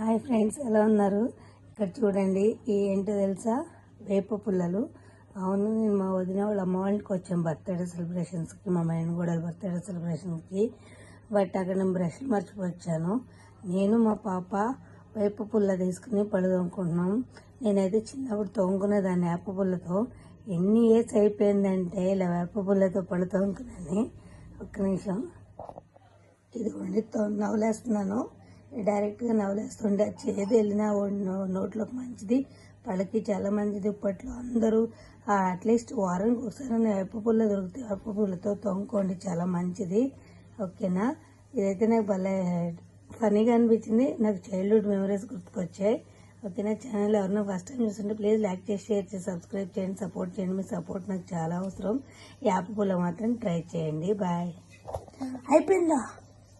Hi friends ఎలా ఉన్నారు? ఇక్కడ చూడండి ఈ ఏంటో తెలుసా? వేప పుల్లలు. అవును నేను మా వదిన వాళ్ళ అమ్మ వాళ్ళకి వచ్చాం బర్త్డే సెలబ్రేషన్స్కి మా మైండ్ కూడా బర్త్డే సెలబ్రేషన్కి బట్ అక్కడ నేను బ్రష్లు మర్చిపోయాను నేను మా పాప వేప పుల్ల తీసుకుని పడుదనుకుంటున్నాం నేనైతే చిన్నప్పుడు తోముకునేదాన్ని వేప పుల్లతో. ఎన్ని ఇయర్స్ అయిపోయిందంటే ఇలా వేప పుల్లతో పళ్ళు తోముకున్నాను ఒక్క నిమిషం. ఇదిగోండి తో- నవ్వులేస్తున్నాను డైరెక్ట్గా నవలేస్తుండే చేది చేదు వెళ్ళినా నోట్లోకి మంచిది. పళ్ళకి చాలా మంచిది ఇప్పట్లో. అందరూ అట్లీస్ట్ వారానికి ఒకసారి వేప పుల్ల దొరికితే వేప పుల్లతో తోముకోండి. చాలా మంచిది. ఓకేనా? ఇదైతే నాకు భలే ఫనీగా అనిపించింది. నాకు చైల్డ్హుడ్ మెమరీస్ గుర్తుకొచ్చాయి. ఓకేనా? ఛానల్ ఎవరైనా ఫస్ట్ టైం చూస్తుంటే ప్లీజ్ లైక్ చేసి షేర్ చేసి సబ్స్క్రైబ్ చేయండి. సపోర్ట్ చేయండి. మీ సపోర్ట్ నాకు చాలా అవసరం. ఈ యాప్ పుల్ల మాత్రం ట్రై చేయండి. బాయ్. అయిపోయిందా?